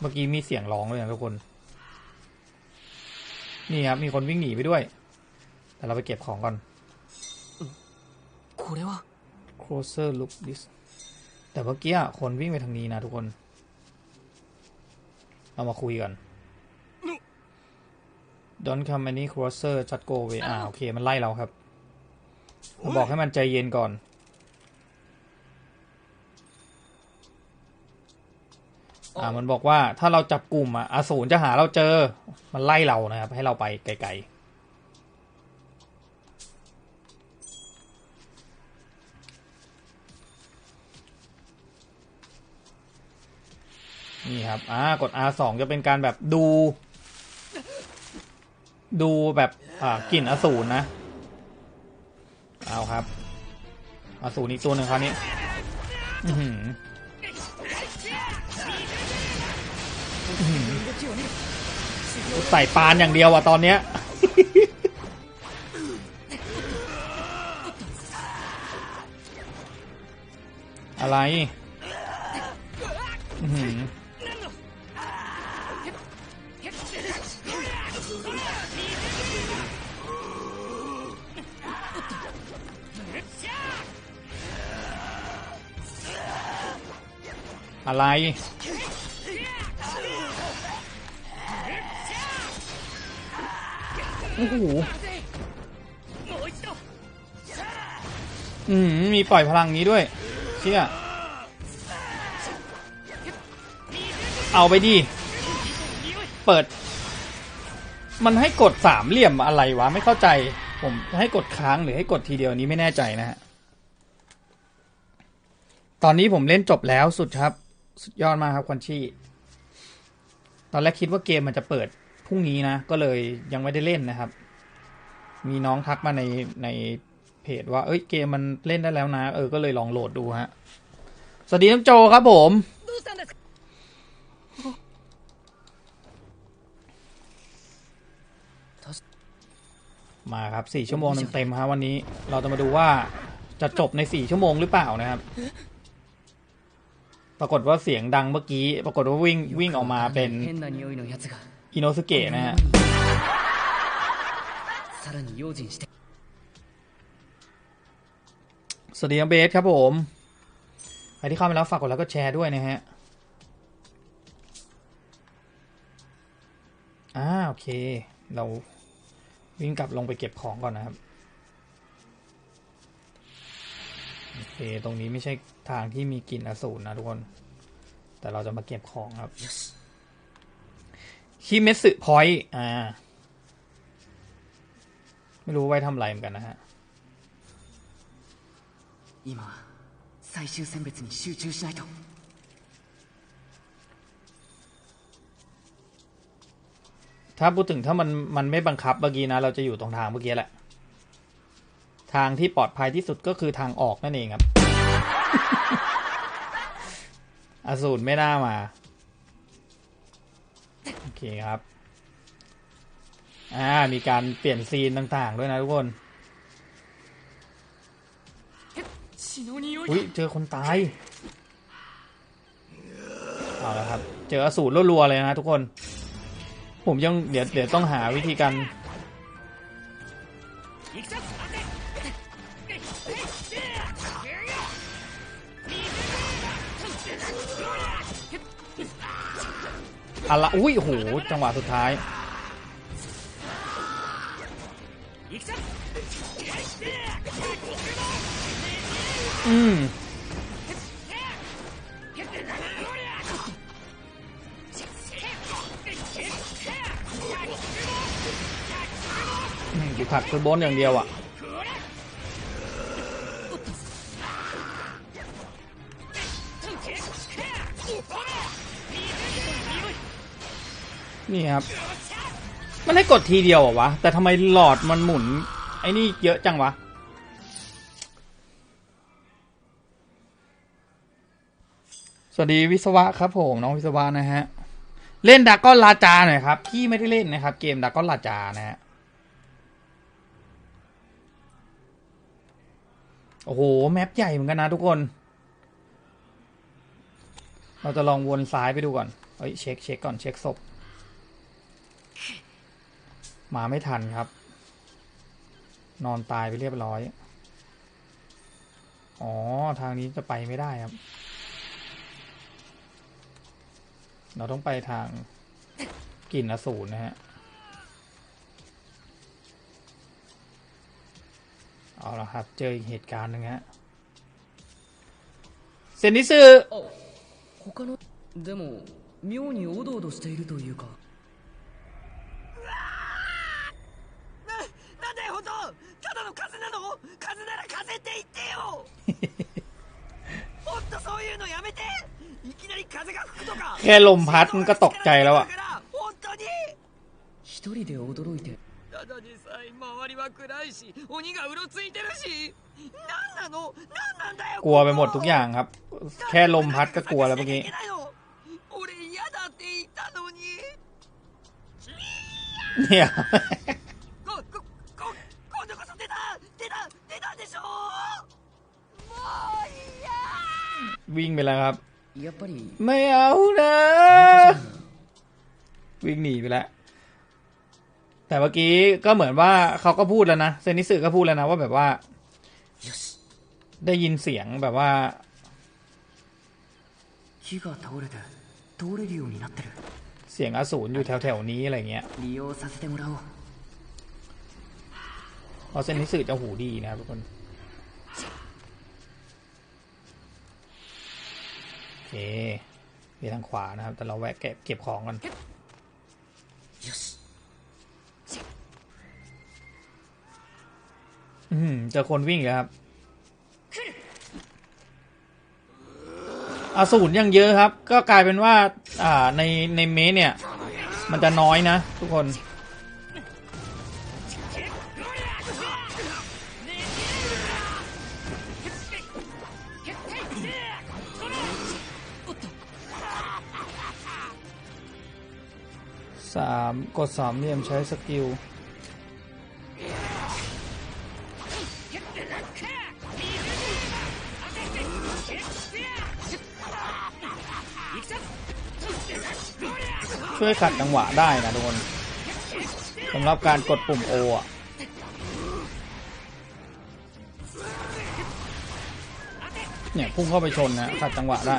เมื่อกี้มีเสียงร้องเลยนะทุกคน นี่ครับ มีคนวิ่งหนีไปด้วย แต่เราไปเก็บของก่อน これは closer look this แต่เมื่อกี้อะคนวิ่งไปทางนี้นะทุกคน เรามาคุยกัน Don't come any closer just go away อ่าโอเค มันไล่เราครับผมบอกให้มันใจเย็นก่อน อ่ามันบอกว่าถ้าเราจับกลุ่มอะอสูรจะหาเราเจอ มันไล่เรานะครับ ให้เราไปไกลๆนี่ครับ อ่า กด R สองจะเป็นการแบบดู ดูแบบ อ่ากลิ่นอสูรนะ เอาครับ อสูรอีกตัวหนึ่งคราวนี้ อือหือ ใส่ปานอย่างเดียวอะตอนเนี้ยอะไรอื้อหืออะไร โอ้โหอืมมีปล่อยพลังนี้ด้วยเชี่ยเอาไปดิ เปิด มันให้กดสามเหลี่ยมอะไรวะ ไม่เข้าใจ ผมให้กดค้างหรือให้กดทีเดียวนี้ไม่แน่ใจนะฮะ ตอนนี้ผมเล่นจบแล้วสุดครับ สุดยอดมากครับควันชี่ ตอนแรกคิดว่าเกมมันจะเปิด พรุ่งนี้นะ ก็เลยยังไม่ได้เล่นนะครับ มีน้องทักมาในในเพจว่า เอ้ยเกมมันเล่นได้แล้วนะ เออ ก็เลยลองโหลดดูฮะ สวัสดีน้ำโจครับผม มาครับสี่ชั่วโมงเต็มๆฮะวันนี้ เราจะมาดูว่าจะจบในสี่ชั่วโมงหรือเปล่านะครับ ปรากฏว่าเสียงดังเมื่อกี้ ปรากฏว่าวิ่งวิ่งออกมาเป็น อินโนสเกะนะฮะสวัสดีครับเบสครับผม ใครที่เข้ามาแล้วฝากกดแล้วก็แชร์ด้วยนะฮะ อ่าโอเค เราวิ่งกลับลงไปเก็บของก่อนนะครับ โอเค ตรงนี้ไม่ใช่ทางที่มีกลิ่นอสูรนะทุกคน แต่เราจะมาเก็บของครับ yes. คิเมสึพอยต์อ่า ไม่รู้ไว้ทำอะไรเหมือนกันนะฮะ 今は最終選別に集中しないと ถ้าพูดถึงถ้ามันมันไม่บังคับเมื่อกี้นะ เราจะอยู่ตรงทางเมื่อกี้แหละ ทางที่ปลอดภัยที่สุดก็คือทางออกนั่นเองครับ อสูรไม่น่ามา โอ เคครับ อ่า มีการเปลี่ยนซีนต่างๆ ด้วยนะทุกคน อุ้ยเจอคนตาย เอาละครับ เจออสูรรัวๆเลยนะทุกคน ผมยังเดี๋ยวเดี๋ยวต้องหาวิธีการ อะไรอุ้ยโหจังหวะสุดท้าย อืมอืมอยู่ผักคือบนอย่างเดียวอะ นี่ครับ มันให้กดทีเดียวเหรอวะ แต่ทำไมหลอดมันหมุน ไอ้นี่เยอะจังวะสวัสดีวิศวะครับผมน้องวิศวะนะฮะ เล่นดากอนลาจาหน่อยครับ พี่ไม่ได้เล่นนะครับ เกมดากอนลาจานะฮะโอ้โห แมปใหญ่เหมือนกันนะทุกคน เราจะลองวนซ้ายไปดูก่อน เอ้ย เช็คเช็คก่อน เช็คศพ มาไม่ทันครับ นอนตายไปเรียบร้อย อ๋อ ทางนี้จะไปไม่ได้ครับ เราต้องไปทางกลิ่นอสูรนะฮะ เอาละครับ เจออีกเหตุการณ์หนึ่งฮะ เซนนิสึ 他のでも妙におどおどしているというか แค่ลมพัดมันก็ตกใจแล้วอะ だから本当に一人で驚いてただでさえ周りは暗いし鬼がうろついてるし何なの何なんだよ กลัวไปหมดทุกอย่างครับ แค่ลมพัดก็กลัวแล้วเมื่อกี้ 俺嫌だって言ったのに เนี่ย こここ今度こそ出た出た出たでしょもういいや วิ่งไปแล้วครับ やっぱり ไม่เอานะ วิ่งหนีไปแล้ว แต่เมื่อกี้ก็เหมือนว่าเขาก็พูดแล้วนะ เซนิสึก็พูดแล้วนะ ว่าแบบว่า よし ได้ยินเสียงแบบว่า 木が倒れて通れるようになってる เสียงอสูรอยู่แถวๆนี้อะไรเงี้ย 利用させてもらおう เพราะเซนิสึจะหูดีนะครับทุกคน เคไปทางขวานะครับ แต่เราแวะเก็บเก็บของกันよしอืมเจอคนวิ่งอีกแล้วครับอสูรยังเยอะครับ ก็กลายเป็นว่า อ่าในในเมสเนี่ย มันจะน้อยนะทุกคน สามกดสามเหลี่ยมใช้สกิลช่วยขัดจังหวะได้นะทุกคนสำหรับการกดปุ่มโออะเนี่ยพุ่งเข้าไปชนนะขัดจังหวะได้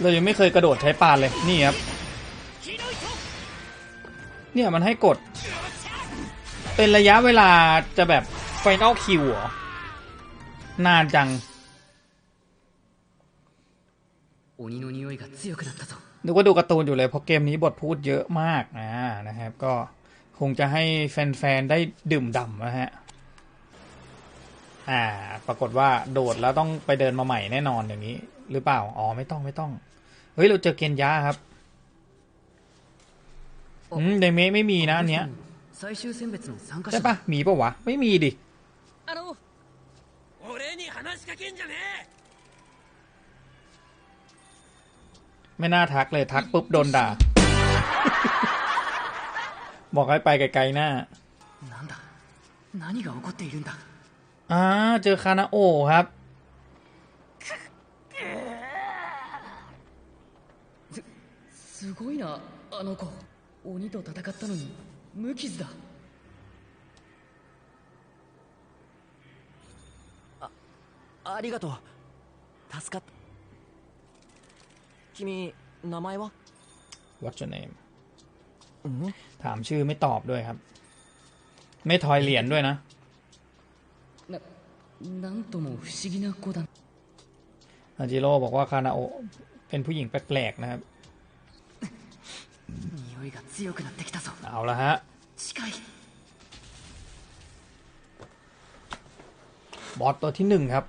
เรายังไม่เคยกระโดดใช้ปานเลยนี่ครับเนี่ยมันให้กด เป็นระยะเวลาจะแบบไฟนอลคิวหรอนานจังนึกว่าดูการ์ตูนอยู่เลยเพราะเกมนี้บทพูดเยอะมากนะนะครับ ก็คงจะให้แฟนๆ ได้ดื่มด่ำนะฮะ อ่า ปรากฏว่าโดดแล้วต้องไปเดินมาใหม่แน่นอนอย่างนี้ หรือเปล่า อ๋อ ไม่ต้องไม่ต้อง เฮ้ย เราเจอเกนยาครับอืมในเมไม่มีนะอันเนี้ยใช่ปะมีปะวะ ไม่มีดิไม่น่าทักเลยทักปุ๊บโดนด่า บอกให้ไปไกลๆหน้าอ่าเจอคานาโอครับ すごいなあの子鬼と戦ったのに無傷だありがとう助かった君名前は What's your name うん ถามชื่อไม่ตอบด้วยครับ ไม่ทอยเหรียญด้วยนะ ななんとも不思議な子だ อาจิโร่บอกว่าคานาโอะเป็นผู้หญิงแปลกๆนะครับ 匂いが強くなってきたぞ เอาละฮะ 近い บอสตัวที่หนึ่งครับ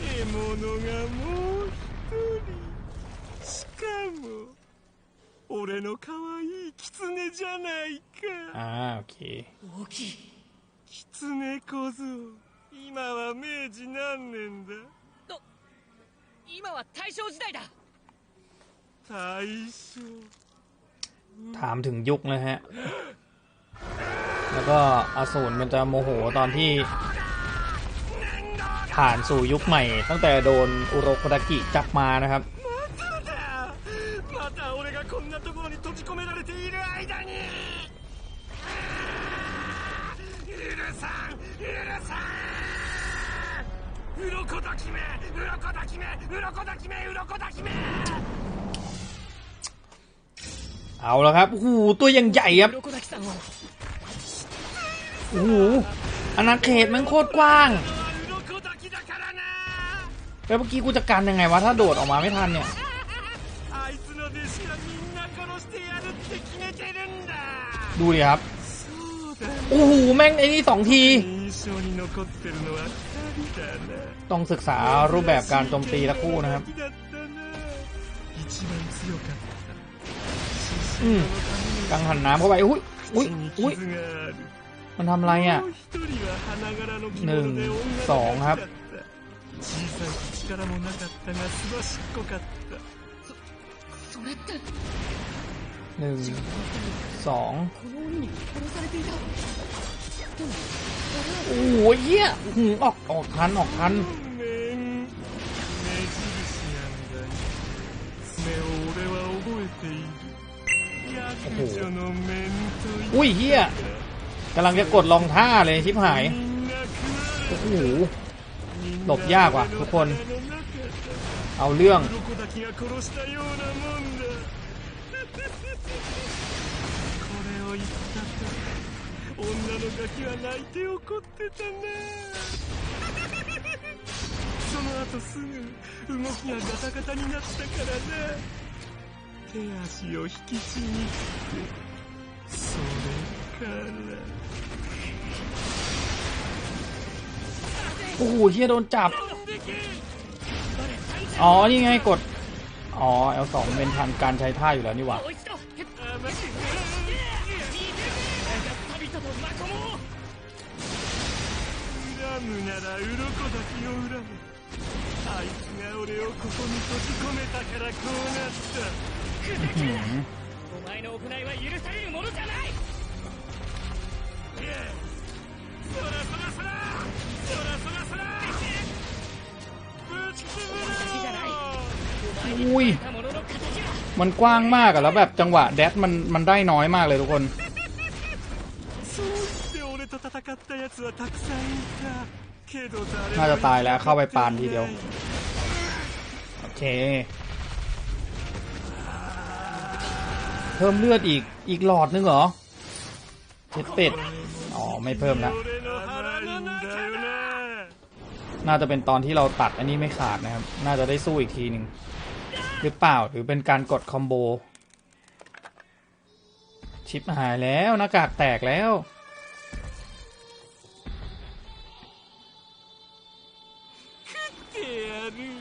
獲物がもう一人しかも俺の可愛い狐じゃないか อ่า โอเค 大きい狐小僧 今は明治何年だ今は大正時代だ大正 ถามถึงยุคนะฮะ แล้วก็อสูรมันจะโมโหตอนที่ ผ่านสู่ยุคใหม่ ตั้งแต่โดนอุโรโคดากิจับมานะครับ また俺がこんなところに閉じ込められている間にうるさんうるさん 鱗だきめ鱗だきめ鱗だきめ鱗だきめ เอาแล้วครับโอ้โหตัวยังใหญ่ครับ 鱗滝さんを โอ้โหอาณาเขตมันโคตรกว้าง 鱗だきだからな แล้วเมื่อกี้กูจะกันยังไงวะถ้าโดดออกมาไม่ทันเนี่ย あいつの弟子はみんな殺してやるって決めてるんだ ดูดิครับ そうだ โอ้โหแม่งไอ้นี่สองที ต้องศึกษารูปแบบการโจมตีละคู่นะครับ อืมกังหันน้ำเข้าไป อุ้ยอุ้ยอุ้ยมันทำอะไรอะหนึ่งสองครับหนึ่งสอง โอ้ยเยี่ยออกออกทันออกทันอ้โหอุ้ยเฮียกำลังจะกดลองท่าเลยชิบหายโอ้โหหลบยากว่ะทุกคน เอาเรื่อง 女のガキは泣いて怒ってたなその後すぐ動きがガタガタになったからな手足を引きちぎってそれから โอ้โหเฮียโดนจับ อ๋อ นี่ไงกด อ๋อ L2 เป็นทันการใช้ท่าอยู่แล้วนี่หว่า もう一度甘く旅人とマコモを恨むなら鱗だけを恨むあいつが俺をここに閉じ込めたからこうなったお前の行いは許されるものじゃないいやそらそらそらそらそらそらぶち潰れろ อุ้ย たものの形は มันกว้างมากอะแล้วแบบจังหวะแดดมันมันได้น้อยมากเลยทุกคน น่าจะตายแล้วเข้าไปปานทีเดียว โอเค เพิ่มเลือดอีกอีกหลอดนึงเหรอเช็ดเป็ด อ๋อ ไม่เพิ่มแล้ว น่าจะเป็นตอนที่เราตัดอันนี้ไม่ขาดนะครับ น่าจะได้สู้อีกทีหนึ่งหรือเปล่าหรือเป็นการกดคอมโบ ชิปหายแล้วหน้ากากแตกแล้ว Harry.